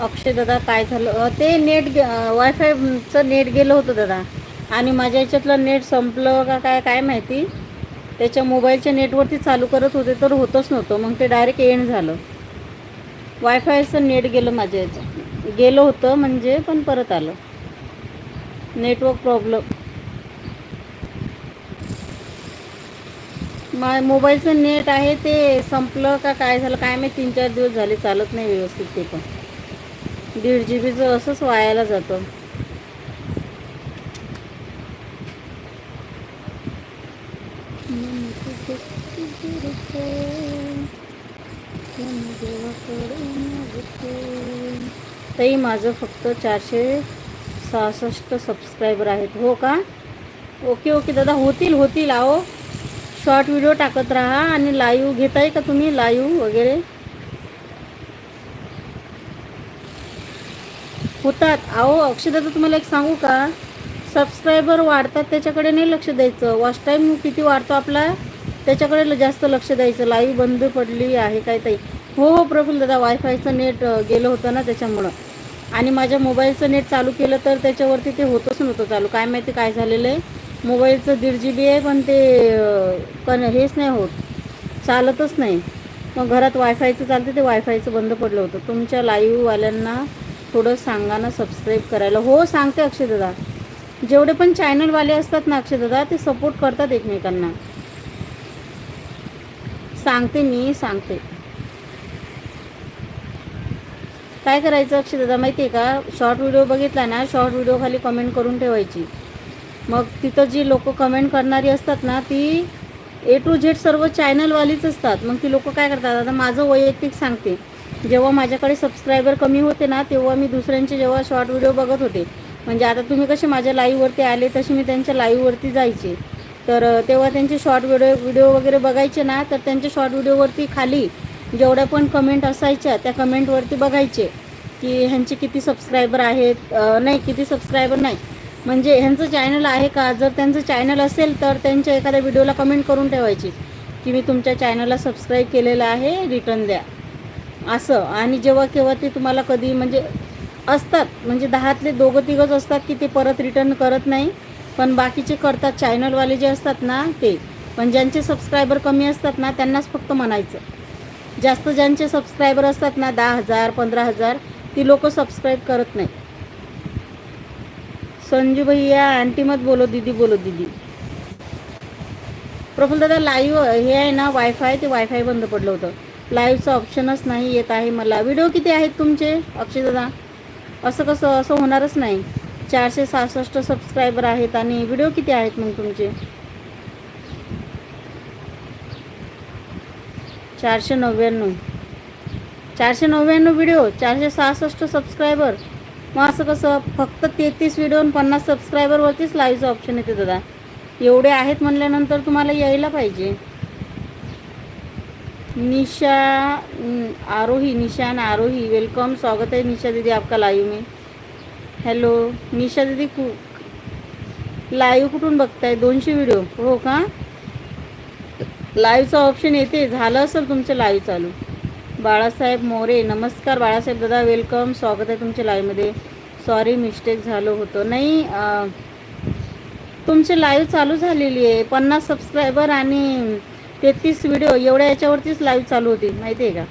अक्षय दादा काय झालं? ते नेट गे वायफायचं नेट गेलं होतं दादा. आणि माझ्या याच्यातलं नेट संपलं का काय काय माहिती? त्याच्या मोबाईलच्या नेटवरती चालू करत होते तर होतच नव्हतं. मग ते डायरेक्ट एंड झालं. वायफायचं नेट गेलं माझ्या याचं गेलं होतं म्हणजे पण परत आलं. Network problem. मा मोबाईलचं नेट आहे ते संपलं का काय झालं? काय माहिती? तीन चार दिवस झाले चालत नाही व्यवस्थित ते पण. दीड जी बीचं असंच वायाला जातं. ताई माझं फक्त चारशे सहासष्ट सबस्क्रायबर आहेत. हो का? Okay okay. दादा होतील होतील. आहो शॉर्ट व्हिडिओ टाकत राहा आणि लाईव्ह घेताय का तुम्ही? लाईव्ह वगैरे? होतात. अहो अक्षदादा तुम्हाला एक सांगू का? सबस्क्रायबर वाढतात त्याच्याकडे नाही लक्ष द्यायचं. वॉच टाईम किती वाढतो आपला? त्याच्याकडे ल- जास्त लक्ष द्यायचं. लाईव्ह बंद पडली आहे काय ताई हो हो प्रफुल दादा वायफायचं नेट गेलं होतं ना त्याच्यामुळं. आणि माझ्या मोबाईलचं नेट चालू केलं तर त्याच्यावरती ते होतंच नव्हतं चालू. काय माहिती काय झालेलं आहे? मोबाईलचं दीड जी बी आहे पण ते पण हेच नाही होत. चालतच नाही. मग घरात वायफायचं चालतं ते वायफायचं बंद पडलं होतं. तुमच्या लाईव्हवाल्यांना थोडं सांगा ना सबस्क्राईब करायला. हो सांगते अक्षयदादा. जेवढे पण चॅनलवाले असतात ना अक्षयदादा ते सपोर्ट करतात एकमेकांना. सांगते मी सांगते. काय करायचं अक्षयदादा माहिती आहे का? शॉर्ट व्हिडिओ बघितला ना शॉर्ट व्हिडिओ खाली कमेंट करून ठेवायची. मग तिथं जी लोक कमेंट करणारी असतात ना ती ए टू झेड सर्व चॅनलवालीच असतात. मग ती लोक काय करतात? आता माझं वैयक्तिक सांगते. जेव्हा माझ्याकडे सबस्क्रायबर कमी होते ना तेव्हा मी दुसऱ्यांचे जेव्हा शॉर्ट व्हिडिओ बघत होते. म्हणजे आता तुम्ही कसे माझ्या लाईव्हवरती आले तसे मी त्यांच्या लाईव्हवरती जायचे. तर तेव्हा त्यांचे शॉर्ट व्हिडिओ व्हिडिओ वगैरे बघायचे ना तर त्यांच्या शॉर्ट व्हिडिओवरती खाली जेवढ्या पण कमेंट असायच्या त्या कमेंटवरती बघायचे की ह्यांचे किती सबस्क्रायबर आहेत नाही किती सबस्क्रायबर नाही. म्हणजे ह्यांचं चॅनल आहे का? जर त्यांचं चॅनल असेल तर त्यांच्या एखाद्या व्हिडिओला कमेंट करून ठेवायची की मी तुमच्या चॅनलला सबस्क्राईब केलेलं आहे रिटर्न द्या. असं. आणि जेव्हा केव्हा ते तुम्हाला कधी म्हणजे असतात म्हणजे दहातले दोघं तिघंच असतात की ते परत रिटर्न करत नाही. पण बाकीचे करतात चॅनलवाले जे असतात ना ते. पण ज्यांचे सबस्क्रायबर कमी असतात ना त्यांनाच फक्त म्हणायचं. जास्त ज्यांचे सबस्क्रायबर असतात ना दहा हजार पंधरा हजार ती लोक सबस्क्राईब करत नाही. संजू भैया आंटी मत बोलो दीदी बोलो दीदी. प्रफुल्ल दादा लाईव्ह हे आहे ना वायफाय ते वायफाय बंद पडलं होतं. लाईव्हचं ऑप्शनच नाही येत आहे मला. व्हिडिओ किती आहेत तुमचे अक्षय दादा? असं कसं असं होणारच नाही. चारशे सहासष्ट सबस्क्रायबर आहेत आणि व्हिडिओ किती आहेत मग तुमचे? चारशे नव्याण्णव. चारशे नव्याण्णव व्हिडिओ चारशे सहासष्ट सबस्क्रायबर मग असं कसं फक्त तेहतीस व्हिडिओ आणि पन्नास सबस्क्रायबरवरतीच लाईव्हचं ऑप्शन येते दादा. एवढे आहेत म्हणल्यानंतर तुम्हाला यायला पाहिजे. निशा आरोही निशान आरोही. वेलकम स्वागत है निशा दीदी आपका लाईव्ह में. हॅलो निशा दीदी कु लाईव्ह कुठून बघताय? दोनशे व्हिडिओ हो का? लाईव्हचं ऑप्शन येते. झालं असेल तुमचं लाईव्ह चालू. बाळासाहेब मोरे नमस्कार बाळासाहेब दादा. वेलकम स्वागत आहे तुमच्या लाईव्हमध्ये सॉरी मिस्टेक झालं होतं. नाही तुमची लाईव्ह चालू झालेली आहे. पन्नास सबस्क्रायबर आणि तेहतीस व्हिडिओ एवढ्या याच्यावरतीच लाईव्ह चालू होती माहिती आहे का?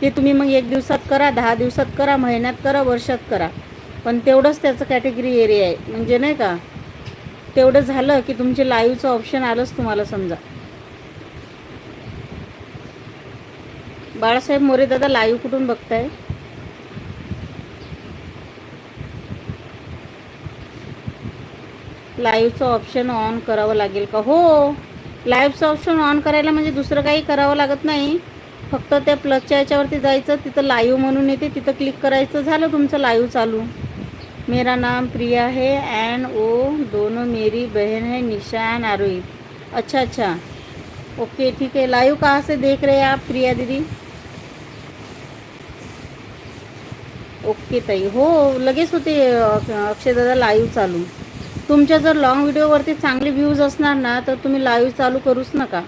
ते तुम्ही मग एक दिवसात करा दहा दिवसात करा महिन्यात करा वर्षात करा. पण तेवढंच त्याचं कॅटेगरी एरिया आहे. म्हणजे नाही का तेवढं झालं की तुमचे लाईव्हचं ऑप्शन आलंच तुम्हाला समजा. बाळासाहेब मोरे दादा लाईव्ह कुठून बघताय? लाईव्हचं ऑप्शन ऑन करावं लागेल का? हो. लाईव्हचं ऑप्शन ऑन करायला म्हणजे दुसरं काही करावं लागत नाही. फक्त त्या प्लसच्या याच्यावरती जायचं तिथं लाईव्ह म्हणून येते तिथं क्लिक करायचं झालं तुमचं लाईव्ह चालू. मेरा नाम प्रिया है एंड ओ दोनों मेरी बहन है निशा अँड आरोही. अच्छा अच्छा. ओके ठीक है लाइव कहाँ से देख रहे हैं आप प्रिया दीदी? ओके ताई. हो लगेच होते अक्षयदादा लाईव्ह चालू. तुमच्या जर लॉंग व्हिडिओवरती चांगले व्ह्यूज असणार ना तर तुम्ही लाईव्ह चालू करूच नका.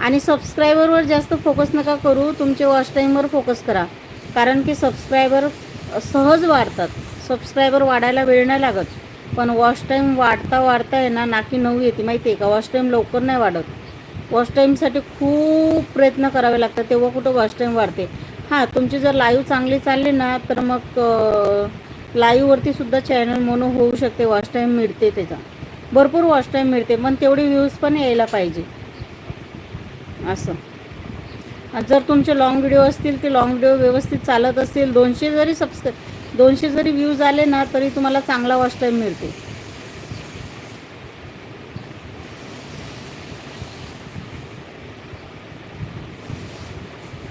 आणि सबस्क्रायबरवर जास्त फोकस नका करू तुमचे वॉच टाईमवर फोकस करा. कारण की सबस्क्रायबर सहज वाढतात. सबस्क्रायबर वाढायला वेळ नाही लागत. पण वॉच टाईम वाढता वाढता आहे ना नाकी नऊ येते. माहिती आहे का? वॉच टाईम लवकर नाही वाढत. वॉच टाईमसाठी खूप प्रयत्न करावे लागतात. तेव्हा कुठं वॉच टाईम वाढते? हां तुमची जर लाईव्ह चांगली चालली ना तर मग लाईव्हवरती सुद्धा चॅनल मोनो होऊ शकते वॉच टाईम मिळते त्याचा. भरपूर वॉच टाईम मिळते पण तेवढी व्ह्यूज पण यायला पाहिजे. असं. जर तुमचे लाँग व्हिडिओ असतील ते लाँग व्हिडिओ व्यवस्थित चालत असतील दोनशे जरी सबस्क्राईब दोनशे जरी व्ह्यूज आले ना तरी तुम्हाला चांगला वॉच टाईम मिळते.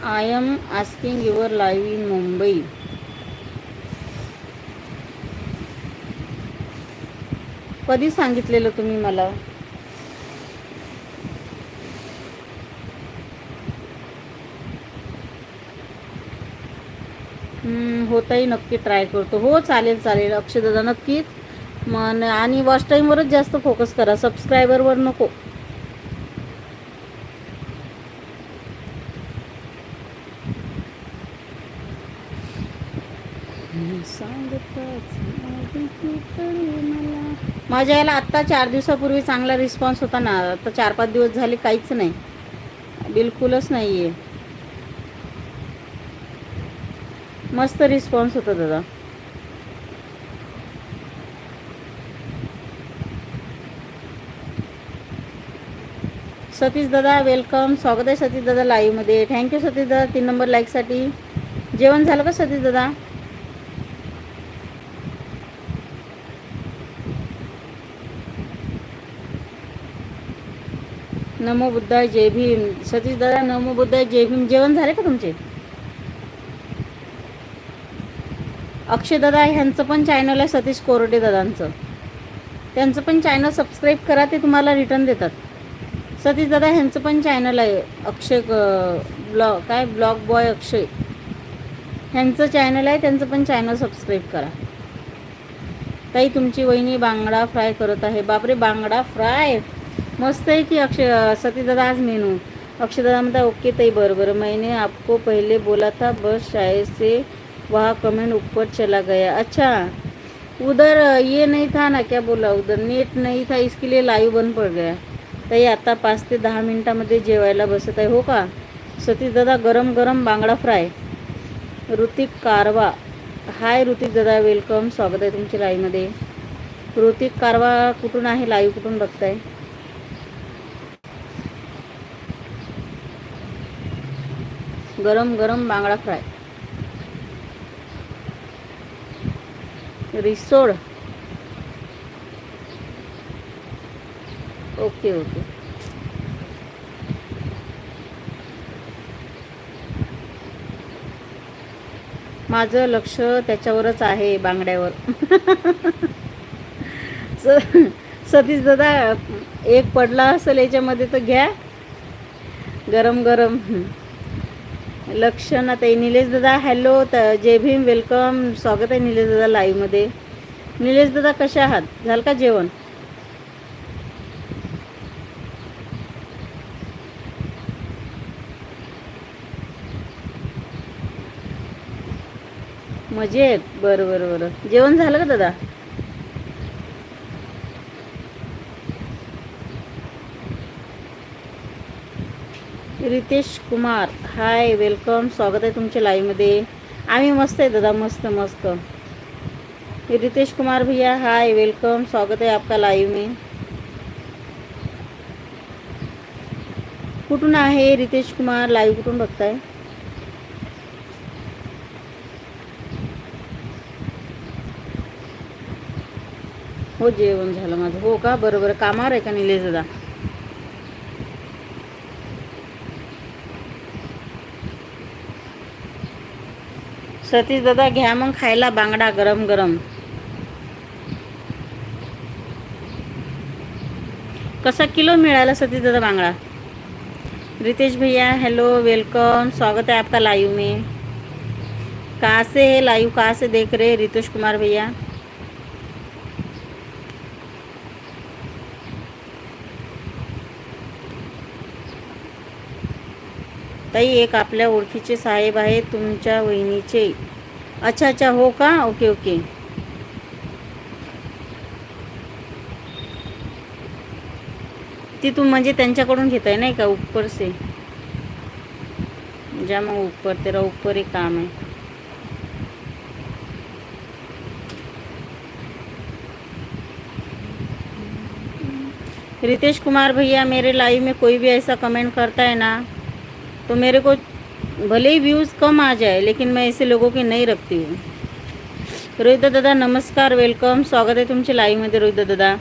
I am asking your live in Mumbai कधी सांगितलेलं तुम्ही मला? होताही नक्की ट्राय करतो. हो चालेल चालेल. अक्षयदादा नक्कीच. मन आणि वॉच टाईमवरच जास्त फोकस करा. सबस्क्रायबरवर नको सांगताच नाही की तरी मला. माझ्या याला आत्ता चार दिवसापूर्वी चांगला रिस्पॉन्स होता ना आता चार पाच दिवस झाले काहीच नाही. बिलकुलच नाही आहे मस्त रिस्पॉन्स होता दादा. सतीश दादा वेलकम स्वागत आहे सतीश दादा लाईव्हमध्ये थँक्यू सतीश दादा तीन नंबर लाईकसाठी जेवण झालं का सतीश दादा? नमो बुद्धाय जय भीम. सतीश दादा नमो बुद्धाय जय भीम. जेवण झाले का तुमचे? अक्षय दादा ह्यांचं पण चॅनल आहे सतीश कोरडे दादांचं. त्यांचं पण चॅनल सबस्क्राईब करा ते तुम्हाला रिटर्न देतात. सतीश दादा ह्यांचं पण चॅनल आहे. अक्षय ब्लॉग काय? Blog boy Akshay. ह्यांचं चॅनल आहे त्यांचं पण चॅनल सबस्क्राईब करा. ताई तुमची वहिनी बांगडा फ्राय करत आहे. बापरे बांगडा फ्राय मस्त आहे की अक्षय सतीदादा आज मेनू. अक्षदादा म्हणता ओके ताई बरं बरं मैंने आपको पहले बोला था बस शायद से वहाँ कमेंट ऊपर चला गया. अच्छा उधर ये नहीं था ना क्या बोला उधर? नेट नहीं था इसके लिए लाईव्ह बंद पड गया. ताई आता पाच ते दहा मिनटामध्ये जेवायला बसत आहे हो का? सतीश दादा गरम गरम बांगडा फ्राय. ऋतिक कारवा. हाय ऋतिक दादा वेलकम स्वागत आहे तुमच्या लाईव्हमध्ये ऋतिक कारवा कुठून आहे? लाईव्ह कुठून बघताय? गरम गरम बांगडा फ्राय. रिसोड. Okay okay. माझं लक्ष त्याच्यावरच आहे बांगड्यावर. स- सतीश दादा एक पडला असेल याच्यामध्ये तर घ्या. गरम गरम. लक्ष ना ताई निलेश दादा हॅलो तर जय भीम वेलकम स्वागत आहे निलेश दादा लाईव्हमध्ये निलेश दादा कशा आहात? झालं का जेवण? मजेत. बरं बरं बरं. जेवण झालं का दादा? रितेश कुमार. हाय वेलकम स्वागत आहे तुमच्या लाईव्हमध्ये आम्ही मस्त आहे दादा मस्त मस्त. रितेश कुमार भैया हाय वेलकम स्वागत है आपका लाईव्ह में. कुठून आहे रितेश कुमार? लाईव्ह कुठून बघताय? हो जेवण झालं माझं. हो का? बरं बरं. कामावर आहे का निलेश दादा? सतीश दादा घ्या मग खायला बांगडा गरम गरम. कसा किलो मिळाला सतीश दादा बांगडा? रितेश भैया हेलो वेलकम स्वागत है आपका लाइव में. कहाँ से है? लाइव कहाँ से देख रहे? रितेश कुमार भैया. ताई एक आपल्या ओळखीचे साहेब आहे तुमच्या वहिनीचे. अच्छा अच्छा हो का? Okay okay. ती तू म्हणजे त्यांच्याकडून घेताय नाही का? ऊपर से ज्या मग ऊपर तेरा ऊपर एक काम आहे. रितेश कुमार भैया मेरे लाइव में कोई भी ऐसा कमेंट करता है ना? तो मेरे को भले ही व्यूज़ कम आ जाए लेकिन मैं ऐसे लोगों की नहीं रखती हूँ। रोहित दादा नमस्कार वेलकम स्वागत आहे तुमच्या लाईव्हमध्ये रोहित दादा।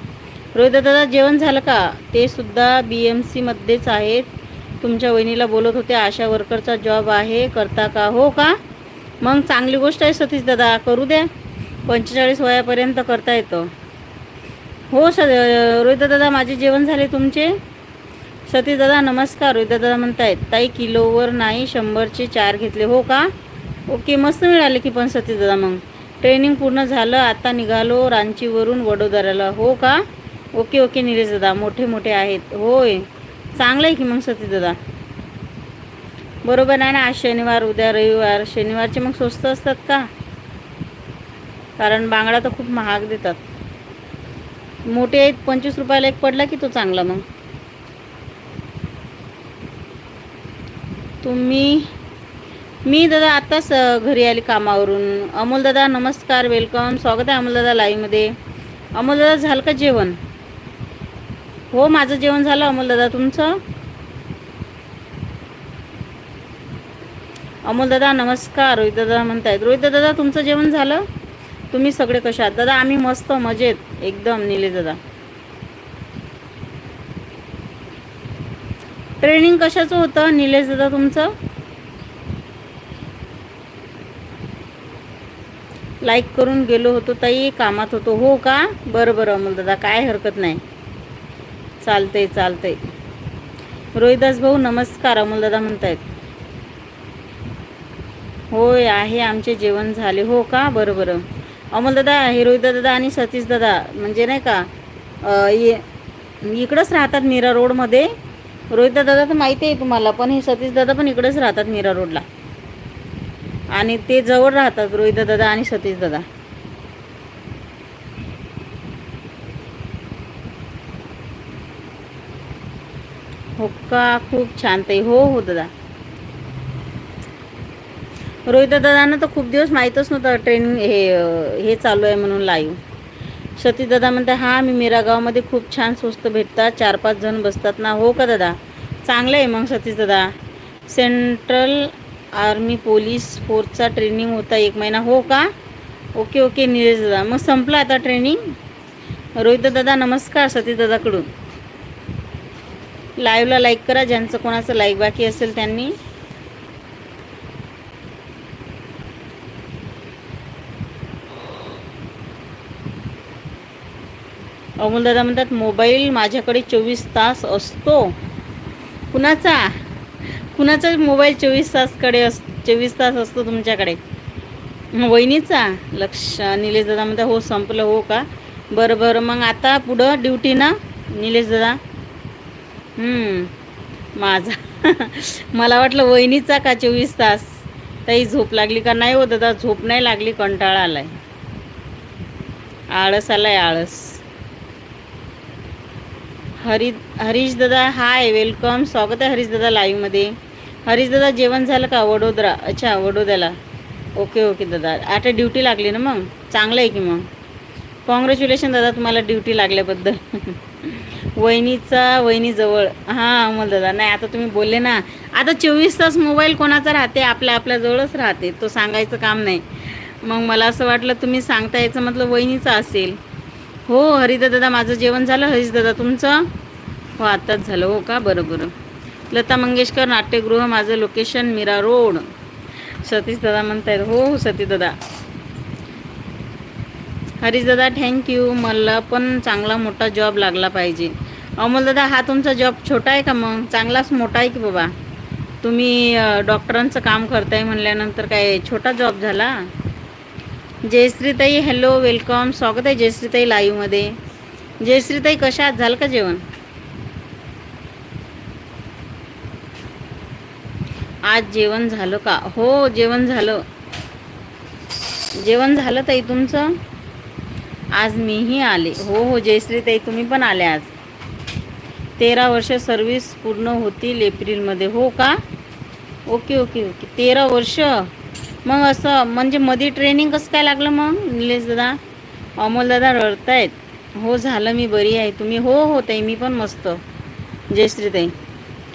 रोहित दादा जेवण झालं का? ते सुद्धा बी एम सीमध्येच आहेत. तुमच्या वहिनीला बोलत होते आशा वर्करचा जॉब आहे करता का? हो का? मग चांगली गोष्ट आहे सतीश दादा करू द्या. पंचेचाळीस वयापर्यंत करता येतं. हो स रोहित दादा माझे जेवण झाले तुमचे? सती दादा नमस्कार. उद्या दादा म्हणतायत ताई किलोवर नाही शंभरचे चार घेतले हो का? ओके मस्त मिळाले की पण सतीश दादा मग. ट्रेनिंग पूर्ण झालं आता निघालो रांचीवरून वडोदऱ्याला हो का? ओके ओके निलेश दादा मोठे मोठे आहेत. होय चांगलं आहे की मग सतीश दादा? बरोबर आहे ना आज शनिवार उद्या रविवार शनिवारचे मग स्वस्त असतात का? कारण बांगडा तर खूप महाग देतात. मोठे आहेत पंचवीस रुपयाला एक पडला की तो चांगला मग? तुम्ही मी दादा आत्ताच घरी आली कामावरून. अमोल दादा नमस्कार वेलकम स्वागत आहे अमोल दादा लाईव्हमध्ये अमोल दादा झालं का जेवण? हो माझं जेवण झालं अमोल दादा. तुमचं? अमोल दादा नमस्कार. रोहित दादा म्हणतायत. रोहित दादा तुमचं जेवण झालं? तुम्ही सगळे कशा आहात? दादा आम्ही मस्त मजेत. एकदम निले दादा. ट्रेनिंग कशाचं होतं? निलेश दादा तुमचं? लाईक करून गेलो होतो ताई कामात होतो. हो का? बरं बरं अमोल दादा काय हरकत नाही. चालतंय चालतंय. रोहिदास भाऊ नमस्कार अमोल दादा म्हणतायत. होय आहे आमचे जेवण झाले. हो का? बरं बरं. अमोल दादा हे रोहिदा दादा आणि सतीश दादा म्हणजे नाही का ये- इकडंच राहतात मीरा रोडमध्ये. रोहित दादा तर माहिती आहे तुम्हाला पण हे सतीश दादा पण इकडेच राहतात मीरा रोडला. आणि ते जवळ राहतात रोहित दादा आणि सतीश दादा. हो का? खूप छान ताई. हो हो दादा. रोहित दादांना तर खूप दिवस माहीतच नव्हतं ट्रेनिंग हे हे चालू आहे म्हणून लाईव्ह सती दादा म्हणते हां मी मिरागावमध्ये खूप छान स्वस्त भेटतात. चार पाच जण बसतात ना. हो का दादा? चांगलं आहे मग सतीश दादा. सेंट्रल आर्मी पोलीस फोर्सचा ट्रेनिंग होता एक महिना. हो का? ओके ओके निलेश दादा. मग संपलं आता ट्रेनिंग? रोहित दादा नमस्कार सती दादाकडून. लाईव्हला लाईक करा. ज्यांचं कोणाचं लाईक बाकी असेल त्यांनी. अमोल दादा म्हणतात मोबाईल माझ्याकडे चोवीस तास असतो. कुणाचा? कुणाचा मोबाईल चोवीस तासकडे अस चोवीस तास असतो तुमच्याकडे? वहिनीचा? लक्ष निलेश दादा म्हणतात हो संपलं हो का? बरं बरं मग आता पुढं ड्युटी ना निलेश दादा? माझा. मला वाटलं वहिनीचा का चोवीस तास? ताई झोप लागली का? नाही हो दादा झोप नाही लागली कंटाळा आलाय. आळस आलाय आळस. हरी हरीश दादा हाय वेलकम स्वागत आहे हरीश दादा लाईव्हमध्ये हरीश दादा जेवण झालं का वडोदरा? अच्छा वडोद्याला ओके ओके दादा. आता ड्युटी लागली ना मग? चांगलं आहे की मग? कॉंग्रॅच्युलेशन दादा तुम्हाला ड्युटी लागल्याबद्दल. वहिनीचा वहिनीजवळ. हां अमोल दादा. नाही आता तुम्ही बोलले ना. आता चोवीस तास मोबाईल कोणाचा राहते? आपल्या आपल्याजवळच राहते. तो सांगायचं काम नाही. मग मला असं वाटलं तुम्ही सांगता याचं म्हटलं वहिनीचा असेल. हो हरिदा दादा माझं जेवण झालं. हरीश दादा तुमचं? हो आत्ताच झालं. हो का? बरं बरं. लता मंगेशकर नाट्यगृह माझं लोकेशन मीरा रोड. सतीश दादा म्हणतायत हो हो सतीश दादा. हरीश दादा थँक्यू मला पण चांगला मोठा जॉब लागला पाहिजे. अमोल दादा हा तुमचा जॉब छोटा आहे का मग? चांगलाच मोठा आहे की बाबा? तुम्ही डॉक्टरांचं काम करताय म्हणल्यानंतर काय छोटा जॉब झाला? जयश्रीताई हॅलो वेलकम स्वागत आहे जयश्रीताई लाईव्हमध्ये जयश्रीताई कशा आहात? झालं का जेवण? आज जेवण झालं का? हो जेवण झालं. जेवण झालं ताई तुमचं? आज मीही आले. हो हो जयश्रीताई तुम्ही पण आले आज. तेरा वर्ष सर्व्हिस पूर्ण होतील एप्रिलमध्ये. हो का? Okay okay okay. तेरा वर्ष? मग असं म्हणजे मध्ये ट्रेनिंग कसं काय लागलं मग निलेश दादा? अमोल दादा रडतायत. हो झालं मी बरी आहे. तुम्ही हो हो ताई मी पण मस्त. जयश्री ताई.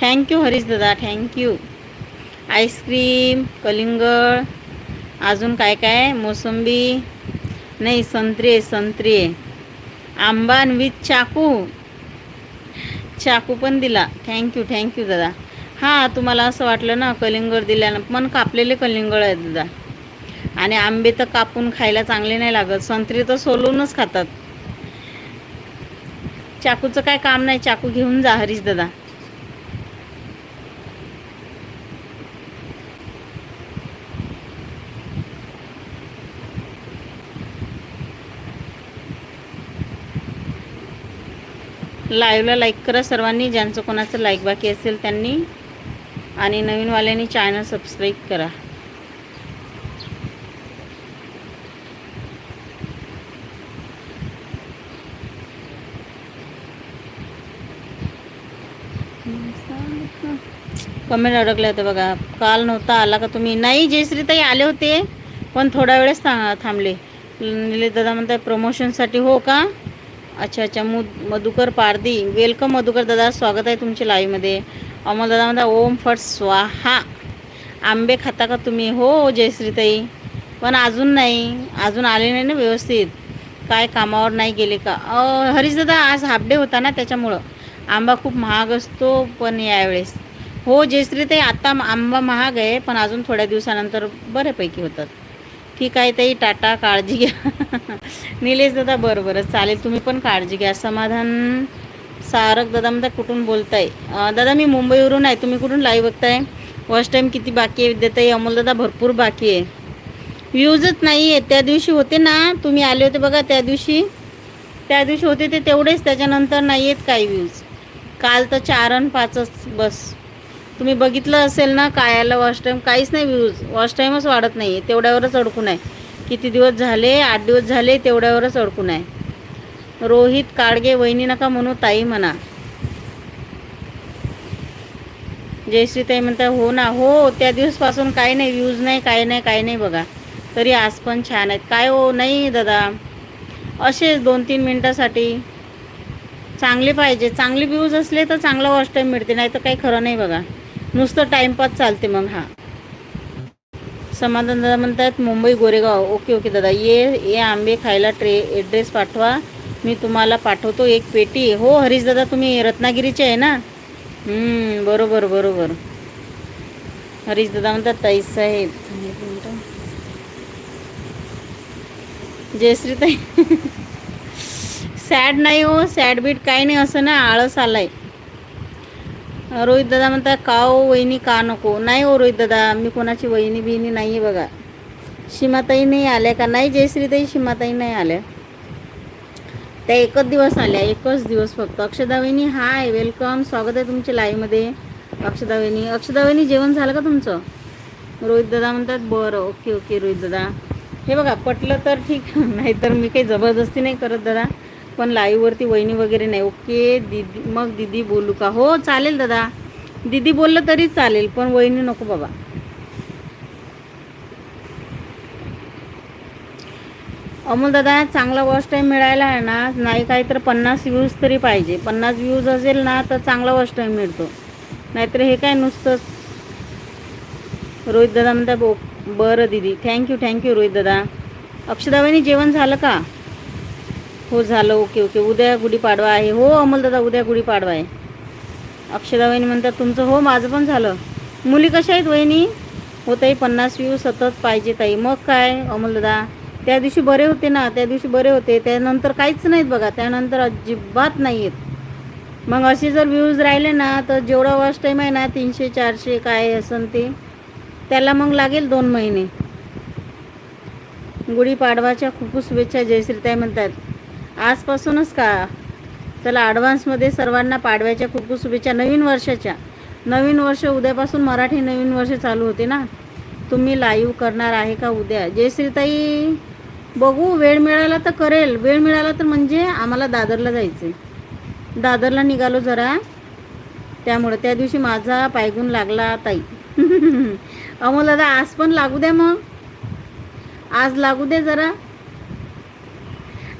थँक्यू हरीश दादा. थँक्यू आईस्क्रीम कलिंगड अजून काय काय? मोसंबी. नाही संत्री संत्रे. आंबा विथ चाकू. चाकू पण दिला. थँक्यू थँक्यू दादा. हां तुम्हाला असं वाटलं ना कलिंगड दिल्यानं. पण कापलेले कलिंगड आहेत दादा. आणि आंबे तर कापून खायला चांगले नाही लागत. संत्री तर सोलूनच खातात. चाकूचं काय काम नाही. चाकू घेऊन जा हरीश दादा. लाईव्हला लाईक करा सर्वांनी. ज्यांचं कोणाचं लाईक बाकी असेल त्यांनी. आणि नवीनवाल्यांनी चॅनल सबस्क्राईब करा. कमेंट अडकले होते बघा. काल नव्हता आला का तुम्ही? नाही जयश्रीताई आले होते पण थोड्या वेळेस थांबले. दादा म्हणताय प्रमोशनसाठी हो का? अच्छा अच्छा मु मधुकर पारदी वेलकम मधुकर दादा स्वागत आहे तुमच्या लाईव्हमध्ये दादा म्हणता ओम फट स्वाहा. आंबे खाता का तुम्ही? हो जयश्रीताई. पण अजून नाही. अजून आले नाही ना व्यवस्थित. काय कामावर नाही गेले का? हरीश दादा आज हाफ डे होता ना त्याच्यामुळं. आंबा खूप महाग असतो पण यावेळेस. हो जयश्रीताई आत्ता आंबा महाग आहे पण अजून थोड्या दिवसानंतर बऱ्यापैकी होतात. ठीक आहे ताई टाटा काळजी घ्या. निलेश दादा बरं बरं. चालेल तुम्ही पण काळजी घ्या. समाधान. सारक दादा म्हणता कुठून बोलताय? दादा मी मुंबईवरून आहे. तुम्ही कुठून लाईव्ह बघताय? फर्स्ट टाईम किती बाकी आहे? विद्याताई अमोल दादा भरपूर बाकी आहे. व्ह्यूजच नाही आहे त्या दिवशी होते ना तुम्ही आले होते बघा त्या दिवशी. त्या दिवशी होते ते तेवढेच त्याच्यानंतर नाही आहेत काही व्ह्यूज काल तर चार आणि पाचच बस. तुम्ही बघितलं असेल ना काय आलं वॉश टाईम काहीच नाही व्ह्यूज वॉश टाईमच वाढत नाही तेवढ्यावरच अडकून आहे. किती दिवस झाले? आठ दिवस झाले तेवढ्यावरच अडकून आहे. रोहित काळगे वहिनी नका म्हणू ताई म्हणा. जयश्री ताई म्हणता हो ना हो त्या दिवसपासून काय नाही व्ह्यूज नाही काय नाही काय नाही बघा. तरी आज पण छान आहेत. काय हो नाही दादा. असेच दोन तीन मिनटासाठी चांगले पाहिजे. चांगले व्ह्यूज असले तर चांगला वॉच टाईम मिळते नाही तर काही खरं नाही बघा. नुसतं टाईमपास चालते मग हा. समाधान दादा म्हणतात मुंबई गोरेगाव. ओके ओके दादा. ये ये आंबे खायला ट्रे ॲड्रेस पाठवा. मी तुम्हाला पाठवतो एक पेटी. हो हरीश दादा तुम्ही रत्नागिरीचे आहे ना? बरोबर बरोबर. हरीश दादा म्हणतात ताई साहेब. जयश्री ताई सॅड नाही हो सॅड बीट काही नाही असं ना आळस आलाय. रोहित दादा म्हणतात का हो वहिनी का नको? नाही हो रोहित दादा मी कोणाची वहिनी बिहिनी नाही आहे बघा. सीमाताई नाही आल्या का? नाही जयश्रीताई सीमाताई नाही आल्या. त्या एकच दिवस आल्या एकच दिवस फक्त. अक्षदावेनी हाय वेलकम स्वागत आहे तुमच्या लाईव्हमध्ये. अक्षदावेनी अक्षदावेनी जेवण झालं का तुमचं? रोहित दादा म्हणतात बरं ओके ओके रोहित दादा. हे बघा पटलं तर ठीक नाहीतर मी काही जबरदस्ती नाही करत दादा. पण लाईव्हवरती वहिनी वगैरे नाही. ओके दिदी मग दिदी बोलू का? हो चालेल दादा. दिदी बोललं तरी चालेल पण वहिनी नको बाबा. अमोल दादा चांगला वॉच टाईम मिळायला आहे ना नाही काही तर पन्नास व्ह्यूज तरी पाहिजे. पन्नास व्ह्यूज असेल ना तर चांगला वॉच टाईम मिळतो. नाहीतर हे काय नुसतंच. रोहित दादा म्हणता बो बरं दिदी. थँक्यू थँक्यू रोहित दादा. अक्षदाबाईनी जेवण झालं का? हो झालं. ओके ओके उद्या गुढीपाडवा आहे. हो अमोल दादा उद्या गुढीपाडवा आहे. अक्षदाबाईनी म्हणतात तुमचं हो माझं पण झालं. मुली कशा आहेत वहिनी? हो ताई पन्नास व्ह्यू सतत पाहिजे ताई. मग काय अमोल दादा त्या दिवशी बरे होते ना त्या दिवशी बरे होते. त्यानंतर काहीच नाहीत बघा. त्यानंतर अजिबात नाही आहेत मग असे जर व्ह्यूज राहिले ना तर जेवढा वॉच टाईम आहे ना तीनशे चारशे काय असन ते त्याला मग लागेल दोन महिने. गुढीपाडवाच्या खूप शुभेच्छा जयश्रीताई म्हणतात. आजपासूनच का? चला ॲडव्हान्समध्ये सर्वांना पाडव्याच्या खूप खूप शुभेच्छा. नवीन वर्षाच्या. नवीन वर्ष उद्यापासून मराठी नवीन वर्ष चालू होते ना. तुम्ही लाईव्ह करणार आहे का उद्या? जयश्रीताई बघू वेळ मिळाला तर करेल. वेळ मिळाला तर म्हणजे आम्हाला दादरला जायचं आहे दादरला निघालो जरा. त्यामुळं त्या दिवशी माझा पायगुण लागला ताई. अमोल दादा आज पण लागू द्या मग. आज लागू दे जरा.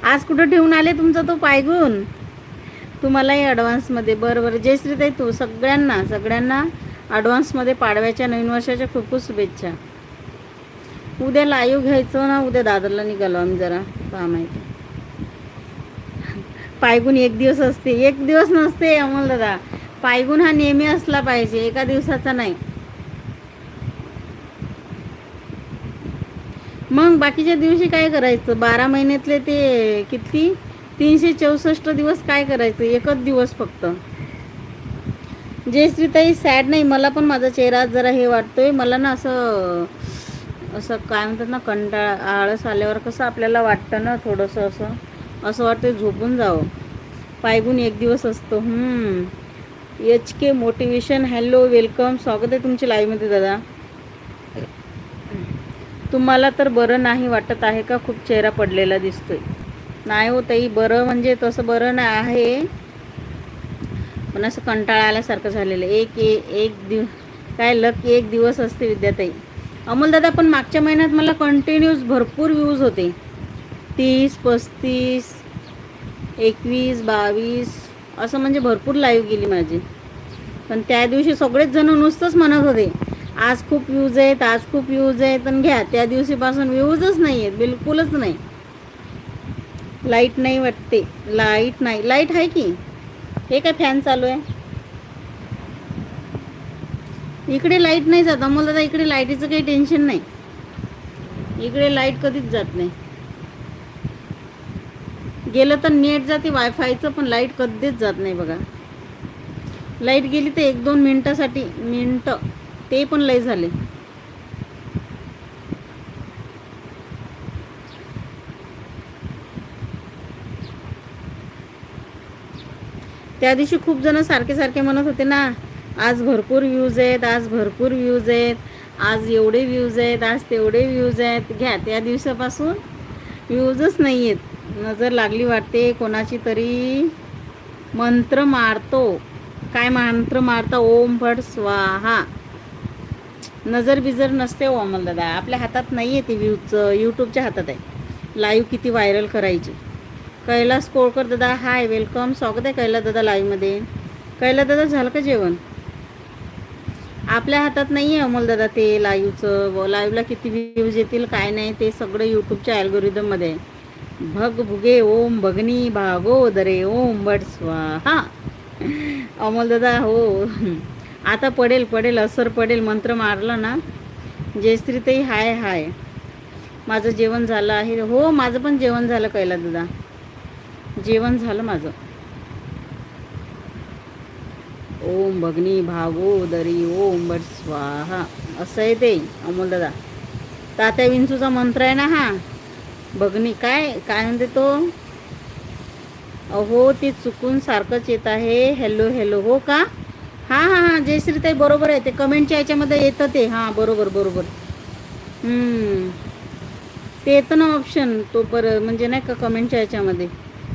आज कुठं ठेवून आले तुमचा तो पायगुण? तुम्हालाही ॲडव्हान्समध्ये बरं बरं. जयश्रीताई तू सगळ्यांना सगळ्यांना ॲडव्हान्समध्ये पाडव्याच्या नवीन वर्षाच्या खूप खूप शुभेच्छा. उद्या लाईव्ह घ्यायचं ना उद्या दादरला निघालो आम्ही जरा पहा माहिती. पायगुण एक दिवस असते. एक दिवस नसते अमोल दादा. पायगुण हा नेहमी असला पाहिजे एका दिवसाचा नाही. मग बाकीच्या दिवशी काय करायचं? बारा महिन्यातले ते किती? तीनशे चौसष्ट दिवस काय करायचं? एकच दिवस फक्त. जयश्रीताई सॅड नाही. मला पण माझा चेहरा जरा हे वाटतोय. मला ना असं असं काय म्हणतात ना कंटाळा आळस आल्यावर कसं आपल्याला वाटतं ना थोडंसं असं. असं वाटतं झोपून जावं. पायगुण एक दिवस असतो. H K motivation hello welcome स्वागत आहे तुमच्या लाईव्हमध्ये दादा. तुम्हाला तर बरं नाही वाटत आहे का? खूप चेहरा पडलेला दिसतोय. नाही हो ताई बरं म्हणजे तसं बरं नाही आहे. पण असं कंटाळा आल्यासारखं झालेलं आहे. एक ए- एक दिव काय लक एक दिवस असते विद्याताई. अमोलदादा पण मागच्या महिन्यात मला कंटिन्यूस भरपूर व्ह्यूज होते. तीस पस्तीस एकवीस बावीस असं म्हणजे भरपूर लाईव्ह गेली माझी. पण त्या दिवशी सगळेच जण नुसतंच म्हणत होते आज खूप व्ह्यूज आहेत आज खूप व्ह्यूज आहेत. आणि घ्या त्या दिवशीपासून व्ह्यूजच नाही आहेत बिलकुलच नाही. लाइट नाही वाटते. लाइट नाही. लाइट आहे की? हे काय फॅन चालू आहे? इकडे लाइट नाही जात. आम्हाला दादा इकडे लाईटीचं काही टेन्शन नाही. इकडे लाइट कधीच जात नाही. गेलं तर नेट जाते वायफायचं पण लाइट कधीच जात नाही बघा. लाइट गेली तर एक दोन मिनटासाठी मिनटं. ते पण लय झाले. त्या दिवशी खूप जण सारखे सारखे म्हणत होते ना आज भरपूर व्ह्यूज आहेत आज भरपूर व्ह्यूज आहेत आज एवढे व्ह्यूज आहेत आज तेवढे व्ह्यूज आहेत. घ्या त्या दिवसापासून व्ह्यूजच नाही आहेत. नजर लागली वाटते कोणाची तरी मंत्र मारतो. काय मंत्र मारता? ओम फट स्वाहा. नजर बिजर नसते हो ओ दादा. आपल्या हातात नाही आहे ते व्ह्यूजचं यूट्यूबच्या हातात आहे. लाईव्ह किती व्हायरल करायची. कैलास कोळकर दादा हाय वेलकम स्वागत आहे कैला दादा लाईव्हमध्ये कैला दादा झालं का जेवण? आपल्या हातात नाही आहे अमोल दादा ते लाईव्हचं. लाईव्हला किती व्ह्यूज येतील काय नाही ते सगळं यूट्यूबच्या अल्गोरिदममध्ये भग भुगे ओम भगनी भागो दरे ओम बट स्वाहा. अमोल दादा हो. आता पडेल पडेल असर पडेल मंत्र मारला ना. जयश्रीताई हाय हाय. माझं जेवण झालं आहे. हो माझं पण जेवण झालं कैला दादा. जेवण झालं माझं. ओम भगनी भागो दरी ओम बट स्वाहा. असं आहे ते अमोल दादा. तात्या विंचूचा मंत्र आहे ना हा? भगनी काय काय म्हणते तो? अहो ते चुकून सारखंच येत आहे. हॅलो हॅलो हो का? हां हां हां जयश्रीताई बरोबर आहे. ते कमेंटच्या याच्यामध्ये येतं ते. हां बरोबर बरोबर. ते येतं ना ऑप्शन तो बरं म्हणजे नाही का कमेंटच्या याच्यामध्ये.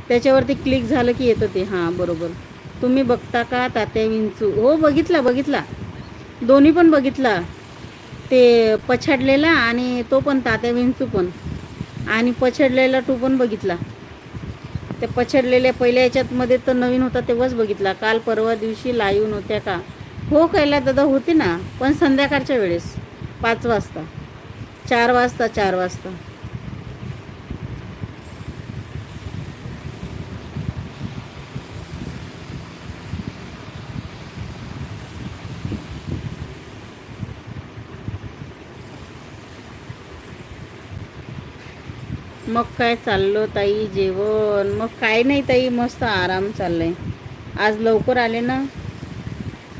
त्याच्यावरती क्लिक झालं की येतं ते. हां बरोबर. तुम्ही बघता का तात्या विंचू? हो बघितला बघितला. दोन्ही पण बघितला. ते पछाडलेला आणि तो पण तात्या विंचू पण. आणि पछडलेला टू पण बघितला. त्या पछडलेल्या पहिल्या याच्यातमध्ये तर नवीन होता तेव्हाच बघितला. काल परवा दिवशी लाईव्ह नव्हत्या का? हो कैला दादा होते ना पण संध्याकाळच्या वेळेस पाच वाजता. चार वाजता चार वाजता. मग काय चाललो ताई जेवण? मग काय नाही ताई मस्त आराम चाललं आहे आज लवकर आले ना?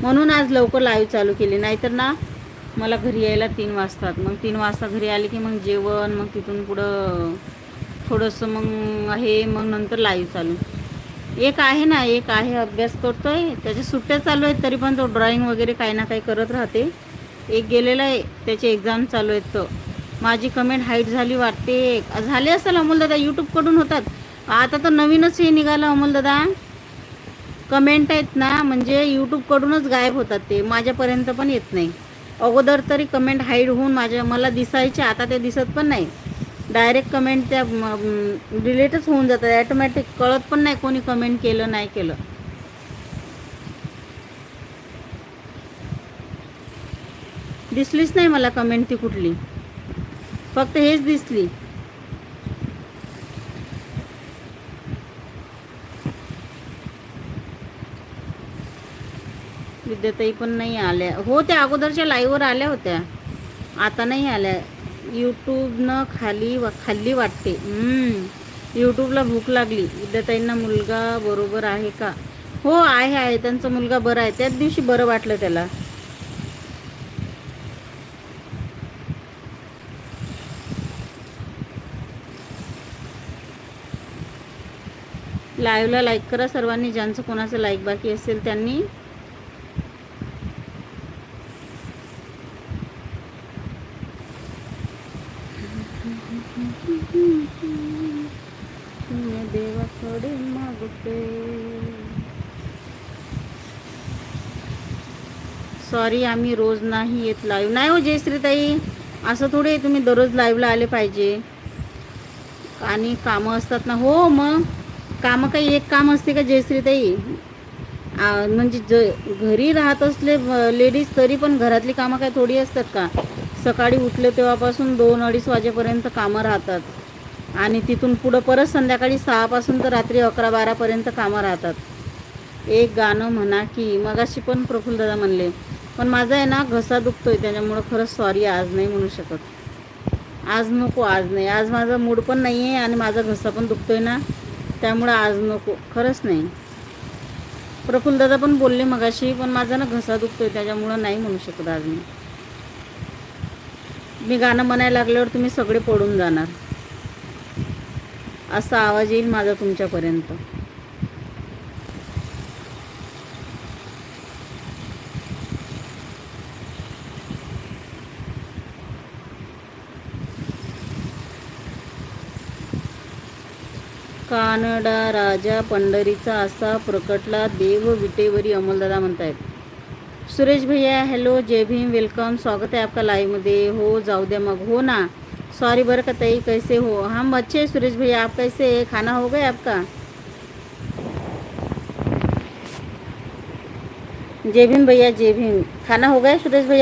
म्हणून आज लवकर लाईव्ह चालू केली. नाहीतर ना मला घरी यायला तीन वाजतात. मग तीन वाजता घरी आले की मग जेवण मग तिथून पुढं थोडंसं मग हे मग नंतर लाईव्ह चालू. एक आहे ना एक आहे अभ्यास करतो आहे त्याच्या सुट्ट्या चालू आहेत तरी पण तो ड्रॉइंग वगैरे काही ना काही करत राहते. एक गेलेला आहे त्याचे एक्झाम चालू आहेत तो. माझी कमेंट हाईट झाली वाटते. झाले असेल अमोलदादा यूट्यूबकडून होतात. आता तर नवीनच हे निघालं अमोलदादा. कमेंट आहेत ना म्हणजे यूट्यूबकडूनच गायब होतात ते. माझ्यापर्यंत पण येत नाही. अगोदर तरी कमेंट हाईड होऊन माझ्या मला दिसायचे आता ते दिसत पण नाही. डायरेक्ट कमेंट त्या डिलेटच होऊन जातात. ॲटोमॅटिक कळत पण नाही कोणी कमेंट केलं नाही केलं. दिसलीच नाही मला कमेंट ती कुठली. फक्त हेच दिसली. विद्याताई पण नाही आल्या. हो त्या अगोदरच्या लाईव्हवर आल्या होत्या. आता नाही आल्या. यूट्यूबनं खाली वा खाल्ली वाटते. यूट्यूबला भूक लागली. विद्याताईंना मुलगा बरोबर आहे का? हो आहे आहे. त्यांचा मुलगा बरा आहे. त्याच दिवशी बरं वाटलं त्याला. लाईव्हला लाईक करा सर्वांनी ज्यांचं कोणाचं लाईक बाकी असेल त्यांनी. मी देवाकडे मागते. सॉरी आम्ही रोज नाही येत लाईव्ह नाही हो जयश्रीताई असं थोडे तुम्ही दररोज लाईव्हला आले पाहिजे. आणि कामं असतात ना हो मग. कामं काही एक काम असते का जयश्रीताई? म्हणजे ज घरी राहत असले लेडीज तरी पण घरातली कामं काय थोडी असतात का? सकाळी उठले तेव्हापासून दोन अडीच वाजेपर्यंत कामं राहतात. आणि तिथून पुढं परत संध्याकाळी सहापासून तर रात्री अकरा बारापर्यंत कामं राहतात. एक गाणं म्हणा की मगाशी पण प्रफुल्लदादा म्हणले पण माझा आहे ना घसा दुखतोय त्याच्यामुळं खरंच सॉरी आज नाही म्हणू शकत. आज नको आज नाही. आज माझा मूड पण नाही आहे आणि माझा घसा पण दुखतोय ना. त्यामुळं आज नको. खरंच नाही. प्रफुल्लदादा पण बोलले मगाशी पण माझा ना घसा दुखतोय त्याच्यामुळं नाही म्हणू शकत आज मी. मी गाणं म्हणायला लागल्यावर तुम्ही सगळे पडून जाणार. असा आवाज येईल माझा तुमच्यापर्यंत. कानडा राजा पंढरीचा असा प्रकटला देव विटेवरी अमोलदादा म्हणतायत. सुरेश भैया हॅलो जय भीम वेलकम स्वागत आहे आपका लाईव्हमध्ये हो जाऊ द्या मग. हो ना. सॉरी बरं का ताई कैसे हो? हम अच्छे सुरेश भैया आप कैसे खाना हो गया आपका? जय भीम भैया जय भीम. खाना हो गया सुरेश भैया?